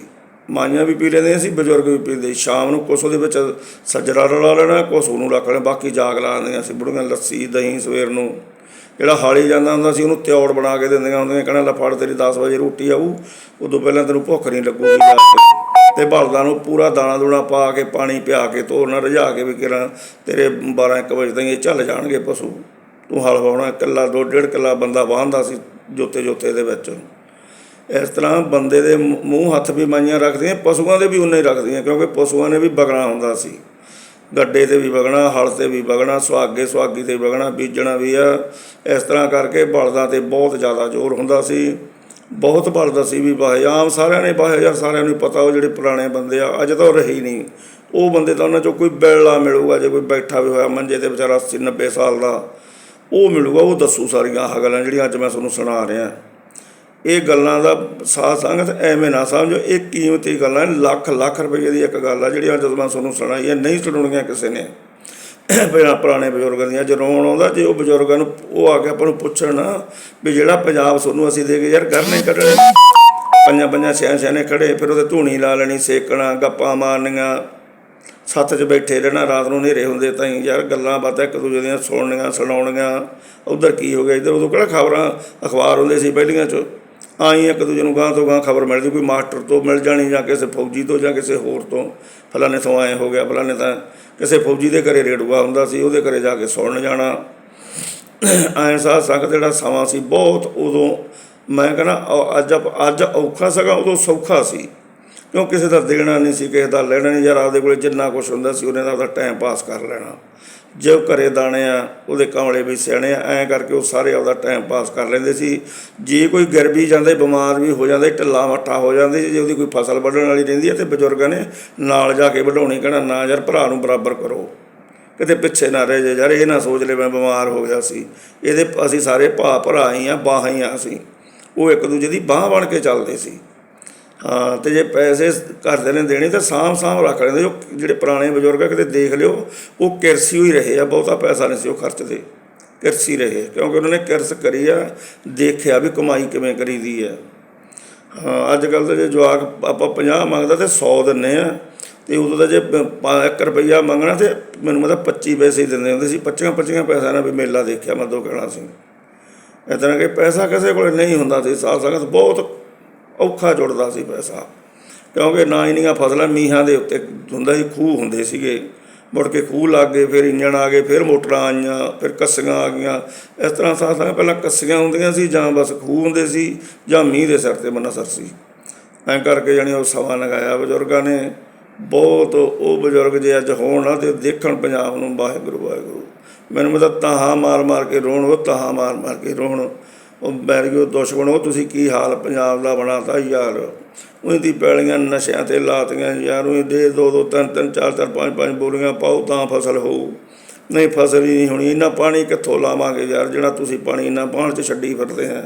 ਮਾਈਆਂ ਵੀ ਪੀ ਲੈਂਦੇ ਸੀ, ਬਜ਼ੁਰਗ ਵੀ ਪੀਂਦੇ ਸੀ। ਸ਼ਾਮ ਨੂੰ ਕੁਛ ਉਹਦੇ ਵਿੱਚ ਸੱਜਰਾ ਰਲਾ ਲੈਣਾ, ਕੁਛ ਉਹਨੂੰ ਰੱਖ ਲੈਣਾ, ਬਾਕੀ ਜਾਗ ਲਾ ਦਿੰਦੀਆਂ ਸੀ ਬੁੜੀਆਂ ਲੱਸੀ, ਦਹੀਂ ਸਵੇਰ ਨੂੰ। ਜਿਹੜਾ ਹਾਲੀ ਜਾਂਦਾ ਹੁੰਦਾ ਸੀ, ਉਹਨੂੰ ਤਿਉੜ ਬਣਾ ਕੇ ਦਿੰਦੀਆਂ ਹੁੰਦੀਆਂ, ਕਹਿੰਦਾ ਲੈ ਫੜ ਤੇਰੀ 10 ਵਜੇ ਰੋਟੀ ਆਊ, ਉਦੋਂ ਪਹਿਲਾਂ ਤੈਨੂੰ ਭੁੱਖ ਨਹੀਂ ਲੱਗੂਗੀ ਜਾ ਕੇ। ਤੇ ਬਲਦਾਂ ਨੂੰ ਪੂਰਾ ਦਾਣਾ ਦੂਣਾ ਪਾ ਕੇ, ਪਾਣੀ ਪਿਆ ਕੇ, ਤੋਰਨਾ ਰਝਾ ਕੇ ਵੀ ਕਿਰਾਂ ਤੇਰੇ 12 1 ਵਜੇ ਤਾਈਂ ਇਹ ਚੱਲ ਜਾਣਗੇ ਪਸ਼ੂ। ਤੂੰ ਹਲ ਵਾਉਣਾ, ਇਕੱਲਾ ਦੋ ਡੇਢ ਕਿੱਲਾ ਬੰਦਾ ਵਾਹੁੰਦਾ ਸੀ ਜੋਤੇ ਜੋਤੇ ਦੇ ਵਿੱਚ। ਇਸ ਤਰ੍ਹਾਂ ਬੰਦੇ ਦੇ ਮੂੰਹ ਹੱਥ ਵੀ ਮਾਈਆਂ ਰੱਖਦੀਆਂ, ਪਸ਼ੂਆਂ ਦੇ ਵੀ ਉਨੇ ਹੀ ਰੱਖਦੀਆਂ, ਕਿਉਂਕਿ ਪਸ਼ੂਆਂ ਨੇ ਵੀ ਬਗਣਾ ਹੁੰਦਾ ਸੀ। ਗੱਡੇ ਤੇ ਵੀ ਵਗਣਾ, ਹਲ ਤੇ ਵੀ ਵਗਣਾ, ਸੁਹਾਗੇ ਸੁਹਾਗੀ ਤੇ ਵਗਣਾ, ਬੀਜਣਾ ਵੀ ਆ। ਇਸ ਤਰ੍ਹਾਂ ਕਰਕੇ ਬਲਦਾਂ ਤੇ ਬਹੁਤ ਜ਼ਿਆਦਾ ਜ਼ੋਰ ਹੁੰਦਾ ਸੀ। ਬਹੁਤ ਬਲਦਾ ਸੀ ਵੀ ਵਾਹੇ ਆਮ ਸਾਰਿਆਂ ਨੇ ਵਾਹੇ ਯਾਰ ਸਾਰਿਆਂ ਨੂੰ ਪਤਾ ਉਹ ਜਿਹੜੇ ਪੁਰਾਣੇ ਬੰਦੇ ਆ ਅੱਜ ਤਾਂ ਉਹ ਰਹੇ ਹੀ ਨਹੀਂ। ਉਹ ਬੰਦੇ ਤਾਂ ਉਹਨਾਂ ਚੋਂ ਕੋਈ ਬੈਲਾ ਮਿਲੂਗਾ ਜੇ ਕੋਈ ਬੈਠਾ ਵੀ ਹੋਇਆ ਮੰਜੇ ਤੇ ਵਿਚਾਰਾ 80 90 ਸਾਲ ਦਾ ਉਹ ਮਿਲੂਗਾ ਉਹ ਦੱਸੂ ਸਾਰੀਆਂ ਆਹ ਗੱਲਾਂ ਜਿਹੜੀਆਂ ਅੱਜ ਮੈਂ ਤੁਹਾਨੂੰ ਸੁਣਾ ਰਿਹਾ। ਇਹ ਗੱਲਾਂ ਦਾ ਸਾਥ ਸੰਗਤ ਐਵੇਂ ਨਾ ਸਮਝੋ ਇਹ ਕੀਮਤੀ ਗੱਲਾਂ ਨੇ, ਲੱਖ ਲੱਖ ਰੁਪਏ ਦੀ ਇੱਕ ਗੱਲ ਆ ਜਿਹੜੀ ਅੱਜ ਮੈਂ ਤੁਹਾਨੂੰ ਸੁਣਾਈ ਹੈ ਨਹੀਂ ਸੁਣਾਉਣੀਆਂ ਕਿਸੇ ਨੇ। ਪਹਿਲਾਂ ਪੁਰਾਣੇ ਬਜ਼ੁਰਗਾਂ ਦੀਆਂ ਜਦੋਂ ਰੋਣ ਆਉਂਦਾ, ਜੇ ਉਹ ਬਜ਼ੁਰਗਾਂ ਨੂੰ ਉਹ ਆ ਕੇ ਆਪਾਂ ਨੂੰ ਪੁੱਛਣ ਵੀ ਜਿਹੜਾ ਪੰਜਾਬ ਸੋਨੂੰ ਅਸੀਂ ਦੇ ਕੇ ਯਾਰ ਕਰਨੇ ਕੱਢਣੇ। ਪੰਜਾਂ ਪੰਜਾਂ ਛੇ ਛੇ ਨੇ ਖੜੇ, ਫਿਰ ਉਹਦੇ ਧੂਣੀ ਲਾ ਲੈਣੀ, ਸੇਕਣਾ, ਗੱਪਾਂ ਮਾਰਨੀਆਂ। ਸੱਤ 'ਚ ਬੈਠੇ ਰਹਿਣਾ, ਰਾਤ ਨੂੰ ਹਨੇਰੇ ਹੁੰਦੇ ਤਾਂ ਹੀ ਯਾਰ ਗੱਲਾਂ ਬਾਤਾਂ ਇੱਕ ਦੂਜੇ ਦੀਆਂ ਸੁਣਨੀਆਂ, ਸੁਣਾਉਣੀਆਂ। ਉਧਰ ਕੀ ਹੋ ਗਿਆ, ਇੱਧਰ ਉਦੋਂ ਕਿਹੜਾ ਖਬਰਾਂ, ਅਖਬਾਰ ਹੁੰਦੇ ਸੀ ਪਹਿਲੀਆਂ 'ਚ। ਆਈ ਇੱਕ ਦੂਜੇ ਨੂੰ ਗਾਂ ਤੋਂ ਗਾਂ ਖਬਰ ਮਿਲਦੀ, ਕੋਈ ਮਾਸਟਰ ਤੋਂ ਮਿਲ ਜਾਣੀ ਜਾਂ ਕਿਸੇ ਫੌਜੀ ਤੋਂ ਜਾਂ ਕਿਸੇ ਹੋਰ ਤੋਂ। ਫਲਾਣੇ ਤੋਂ ਆਏ ਹੋ ਗਿਆ, ਫਲਾਣੇ ਤਾਂ ਕਿਸੇ ਫੌਜੀ ਦੇ ਘਰੇ ਰੇਡੂਆ ਹੁੰਦਾ ਸੀ, ਉਹਦੇ ਘਰੇ ਜਾ ਕੇ ਸੁਣਨ ਜਾਣਾ। ਐਂ ਸਾਹ ਸੰਗਤ ਜਿਹੜਾ ਸਮਾਂ ਸੀ, ਬਹੁਤ ਉਦੋਂ ਮੈਂ ਕਹਿੰਦਾ ਅੱਜ ਅੱਜ ਔਖਾ ਸੀਗਾ ਉਦੋਂ ਸੌਖਾ ਸੀ। ਕਿਉਂ, ਕਿਸੇ ਦਾ ਦੇਣਾ ਨਹੀਂ ਸੀ, ਕਿਸੇ ਦਾ ਲੈਣਾ ਨਹੀਂ, ਯਾਰ ਆਪਦੇ ਕੋਲੇ ਜਿੰਨਾ ਕੁਝ ਹੁੰਦਾ ਸੀ, ਉਹਨੇ ਦਾ ਉਹਦਾ ਟਾਈਮ ਪਾਸ ਕਰ ਲੈਣਾ। ਜੇ ਉਹ ਘਰੇ ਦਾਣੇ ਆ, ਉਹਦੇ ਕਮਲੇ ਵੀ ਸਿਆਣੇ ਆ, ਐਂ ਕਰਕੇ ਉਹ ਸਾਰੇ ਆਪਦਾ ਟਾਈਮ ਪਾਸ ਕਰ ਲੈਂਦੇ ਸੀ। ਜੇ ਕੋਈ ਗਿਰ ਵੀ ਜਾਂਦੇ, ਬਿਮਾਰ ਵੀ ਹੋ ਜਾਂਦੇ, ਢਿੱਲਾ ਮੱਠਾ ਹੋ ਜਾਂਦੇ, ਜੇ ਉਹਦੀ ਕੋਈ ਫਸਲ ਵੱਢਣ ਵਾਲੀ ਰਹਿੰਦੀ ਹੈ ਤੇ ਬਜ਼ੁਰਗਾਂ ਨੇ ਨਾਲ ਜਾ ਕੇ ਵਢਾਉਣੀ, ਕਹਿਣਾ, ਨਾ ਯਾਰ, ਭਰਾ ਨੂੰ ਬਰਾਬਰ ਕਰੋ। ਕਿਤੇ ਪਿੱਛੇ ਨਾ ਰਹਿ ਜੇ ਯਾਰ, ਇਹ ਨਾ ਸੋਚ ਲੈ ਮੈਂ ਬਿਮਾਰ ਹੋ ਗਿਆ ਸੀ। ਇਹਦੇ, ਅਸੀਂ ਸਾਰੇ ਭਾ ਭਰਾ ਹੀ ਆ, ਬਾਹਾਂ ਹੀ ਆ ਅਸੀਂ। ਉਹ ਇੱਕ ਦੂਜੇ ਦੀ ਬਾਹ ਬਣ ਕੇ ਚੱਲਦੇ ਸੀ। ਹਾਂ, ਤੇ ਜੇ ਪੈਸੇ ਘਰਦਿਆਂ ਨੇ ਦੇਣੇ ਤਾਂ ਸਾਂਭ ਸਾਂਭ ਰੱਖ ਲੈਂਦੇ। ਜੋ ਜਿਹੜੇ ਪੁਰਾਣੇ ਬਜ਼ੁਰਗ ਆ, ਕਿਤੇ ਦੇਖ ਲਿਓ, ਉਹ ਕਿਰਸੀ ਹੋਈ ਰਹੇ ਆ, ਬਹੁਤਾ ਪੈਸਾ ਨਹੀਂ ਸੀ ਉਹ ਖਰਚਦੇ ਕਿਰਸੀ ਰਹੇ, ਕਿਉਂਕਿ ਉਹਨਾਂ ਨੇ ਕਿਰਸ ਕਰੀ ਆ, ਦੇਖਿਆ ਵੀ ਕਮਾਈ ਕਿਵੇਂ ਕਰੀਦੀ ਆ। ਹਾਂ ਅੱਜ ਕੱਲ ਤਾਂ ਜੇ ਜਵਾਕ ਆਪਾਂ 50 ਮੰਗਦਾ ਤੇ 100 ਦਿੰਨੇ ਆ, ਤੇ ਉਦੋਂ ਤਾਂ ਜੇ 1 ਰੁਪਈਆ ਮੰਗਣਾ ਤੇ ਮੈਨੂੰ ਮਤਲਬ 25 ਪੈਸੇ ਹੀ ਦਿੰਦੇ ਹੁੰਦੇ ਸੀ। 25 25 ਪੈਸਿਆਂ ਨਾਲ ਵੀ ਮੇਲਾ ਦੇਖਿਆ ਮੈਂ, ਦੋ ਕਹਿਣਾ ਸੀ। ਇਸ ਤਰ੍ਹਾਂ ਕਿ ਪੈਸਾ ਕਿਸੇ ਕੋਲ ਨਹੀਂ ਹੁੰਦਾ ਸੀ ਸਾਧ ਸੰਗਤ ਬਹੁਤ ਔਖਾ ਜੁੜਦਾ ਸੀ ਪੈਸਾ। ਕਿਉਂਕਿ ਨਾ ਇੰਨੀਆਂ ਫਸਲਾਂ ਮੀਂਹਾਂ ਦੇ ਉੱਤੇ ਹੁੰਦਾ ਸੀ, ਖੂਹ ਹੁੰਦੇ ਸੀਗੇ। ਮੁੜ ਕੇ ਖੂਹ ਲੱਗ ਗਏ, ਫਿਰ ਇੰਜਣ ਆ ਗਏ, ਫਿਰ ਮੋਟਰਾਂ ਆਈਆਂ, ਫਿਰ ਕੱਸੀਆਂ ਆ ਗਈਆਂ। ਇਸ ਤਰ੍ਹਾਂ ਸਾਧ ਸੰਗਤ ਪਹਿਲਾਂ ਕੱਸੀਆਂ ਹੁੰਦੀਆਂ ਸੀ, ਜਾਂ ਬਸ ਖੂਹ ਹੁੰਦੇ ਸੀ, ਜਾਂ ਮੀਂਹ ਦੇ ਸਿਰ ਤੇ ਮਨਸਰ ਸੀ। ਐਂ ਕਰਕੇ ਜਾਣੀ ਉਹ ਸਮਾਂ ਲਗਾਇਆ ਬਜ਼ੁਰਗਾਂ ਨੇ ਬਹੁਤ ਉਹ ਬਜ਼ੁਰਗ ਜੇ ਅੱਜ ਹੋਣ ਨਾ, ਤੇ ਦੇਖਣ ਪੰਜਾਬ ਨੂੰ, ਵਾਹਿਗੁਰੂ ਵਾਹਿਗੁਰੂ। ਮੈਨੂੰ ਮਤਲਬ ਤਾਹਾਂ ਮਾਰ ਮਾਰ ਕੇ ਰੋਣ, ਉਹ ਤਾਹਾਂ ਮਾਰ ਮਾਰ ਕੇ ਰੋਣ। ਉਹ ਬੈਰੀਓ ਦੁਸ਼ਮਣ ਉਹ ਤੁਸੀਂ ਕੀ ਹਾਲ ਪੰਜਾਬ ਦਾ ਬਣਾਤਾ ਯਾਰ? ਉਹਦੀ ਦੀ ਪੈਲੀਆਂ ਨਸ਼ਿਆਂ ਤੇ ਲਾਤੀਆਂ ਯਾਰ, ਉਹ ਦੇ ਦੋ ਦੋ, ਤਿੰਨ ਤਿੰਨ, ਚਾਰ ਚਾਰ, ਪੰਜ ਪੰਜ ਬੋਰੀਆਂ ਪਾਓ ਤਾਂ ਫਸਲ ਹੋਊ। ਨਹੀਂ, ਫਸਲ ਹੀ ਨਹੀਂ ਹੋਣੀ, ਇੰਨਾ ਪਾਣੀ ਕਿੱਥੋਂ ਲਾਵਾਂਗੇ ਯਾਰ? ਜਿਹੜਾ ਤੁਸੀਂ ਪਾਣੀ ਇੰਨਾ ਬਾਣ 'ਚ ਛੱਡੀ ਫਿਰਦੇ ਆ,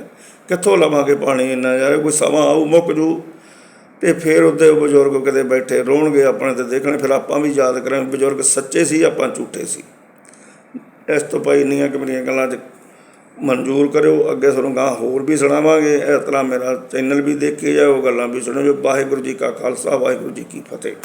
ਕਿੱਥੋਂ ਲਵਾਂਗੇ ਪਾਣੀ ਇੰਨਾ ਯਾਰ? ਕੋਈ ਸਮਾਂ ਆਊ, ਮੁੱਕ ਜੂ। ਤੇ ਫਿਰ ਉਹਦੇ ਬਜ਼ੁਰਗ ਕਿਤੇ ਬੈਠੇ ਰੋਣਗੇ ਆਪਣੇ ਤੇ, ਦੇਖਣੇ ਫਿਰ ਆਪਾਂ ਵੀ ਯਾਦ ਕਰਾਂਗੇ, ਬਜ਼ੁਰਗ ਸੱਚੇ ਸੀ, ਆਪਾਂ ਝੂਠੇ ਸੀ। ਇਸ ਤੋਂ ਭਾਈ ਇੰਨੀਆਂ ਕਿ ਮੇਰੀਆਂ ਗੱਲਾਂ 'ਚ ਮਨਜ਼ੂਰ ਕਰਿਓ, ਅੱਗੇ ਤੁਹਾਨੂੰ ਗਾਂ ਹੋਰ ਵੀ ਸੁਣਾਵਾਂਗੇ। ਇਸ ਤਰ੍ਹਾਂ ਮੇਰਾ ਚੈਨਲ ਵੀ ਦੇਖੇ ਜਾਓ, ਗੱਲਾਂ ਵੀ ਸੁਣੋ। ਵਾਹਿਗੁਰੂ ਜੀ ਕਾ ਖਾਲਸਾ, ਵਾਹਿਗੁਰੂ ਜੀ ਕੀ ਫਤਿਹ।